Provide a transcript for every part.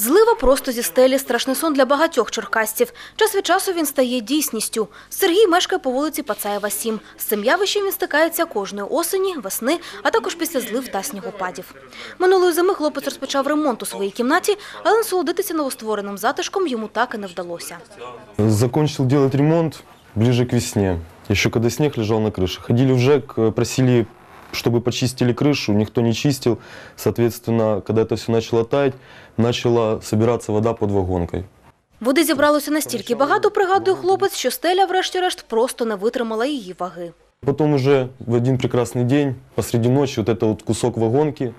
Злива просто зі стелі – страшний сон для багатьох черкасців. Час від часу він стає дійсністю. Сергій мешкає по вулиці Пацаєва, 7. З цим явищем він стикається кожної осені, весни, а також після злив та снігопадів. Минулої зими хлопець розпочав ремонт у своїй кімнаті, але насолодитися новоствореним затишком йому так і не вдалося. Закончил делать ремонт ближе к весне. Еще когда снег лежал на крыше. Ходили в ЖЭК, э, просили, чтобы почистили крышу, никто не чистил. Соответственно, когда это все начало таять, начала собираться вода под вагонкой. Води зібралося настільки багато, пригадує хлопець, що стеля, врешті-решт, просто не витримала її ваги. Потом уже в один прекрасный день, посреди ночи, вот это вот кусок вагонки,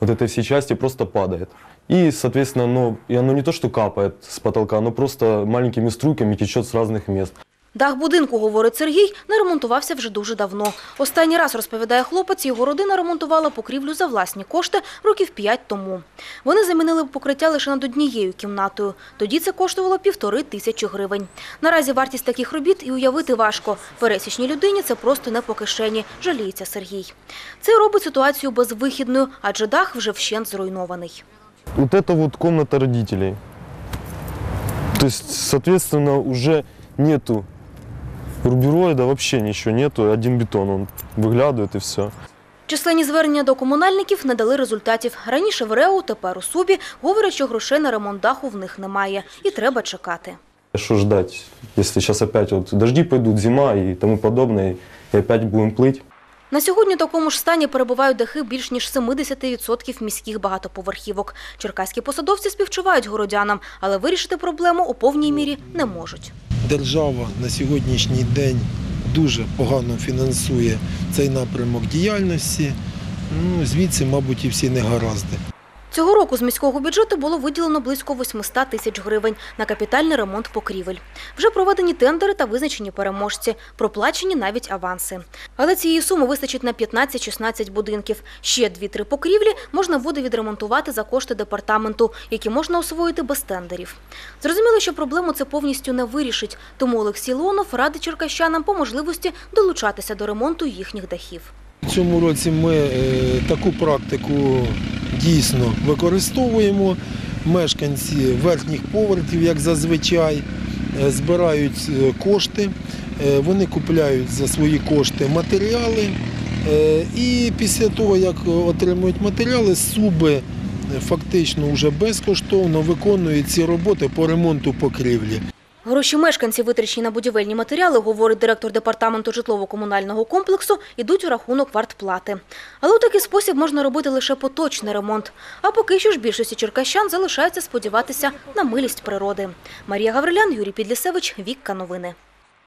вот этой всей части просто падает. И, соответственно, оно, и оно не то, что капает с потолка, оно просто маленькими струйками течет с разных мест. Дах будинку, говорить Сергій, не ремонтувався вже дуже давно. Останній раз, розповідає хлопець, його родина ремонтувала покрівлю за власні кошти років п'ять тому. Вони замінили покриття лише над однією кімнатою. Тоді це коштувало півтори тисячі гривень. Наразі вартість таких робіт і уявити важко. Пересічній людині це просто не по кишені, жаліється Сергій. Це робить ситуацію безвихідною, адже дах вже вщент зруйнований. Вот это вот комната родителей. То есть, соответственно, уже нету рубероида, вообще ничего нету, один бетон, он выглядывает и все. Численні звернення до комунальників не дали результатів. Раніше в РЕУ, тепер у СУБі говорять, що грошей на ремонт даху в них немає. І треба чекати. Что ждать, если сейчас опять вот дожди пойдут, зима и тому подобное, и опять будем плыть? На сьогодні в такому ж стані перебувають дахи більш ніж 70% міських багатоповерхівок. Черкаські посадовці співчувають городянам, але вирішити проблему у повній мірі не можуть. Держава на сьогоднішній день дуже погано фінансує цей напрямок діяльності. Ну, звідси, мабуть, і всі негаразди. Цього року з міського бюджету було виділено близько 800 тисяч гривень на капітальний ремонт покрівель. Вже проведені тендери та визначені переможці, проплачені навіть аванси. Але цієї суми вистачить на 15-16 будинків. Ще 2-3 покрівлі можна буде відремонтувати за кошти департаменту, які можна освоїти без тендерів. Зрозуміло, що проблему це повністю не вирішить, тому Олексій Леонов радить черкащанам по можливості долучатися до ремонту їхніх дахів. У цьому році ми е, таку практику дійсно використовуємо. Мешканці верхніх поверхів, як зазвичай, е, збирають е, кошти, е, вони купляють за свої кошти матеріали. І після того, як отримують матеріали, суби фактично вже безкоштовно виконують ці роботи по ремонту покрівлі. Гроші мешканців, витрачені на будівельні матеріали, говорить директор департаменту житлово-комунального комплексу, ідуть у рахунок вартплати. Але у такий спосіб можна робити лише поточний ремонт. А поки що ж більшості черкащан залишається сподіватися на милість природи. Марія Гаврилян, Юрій Підлісевич, Вікка Новини.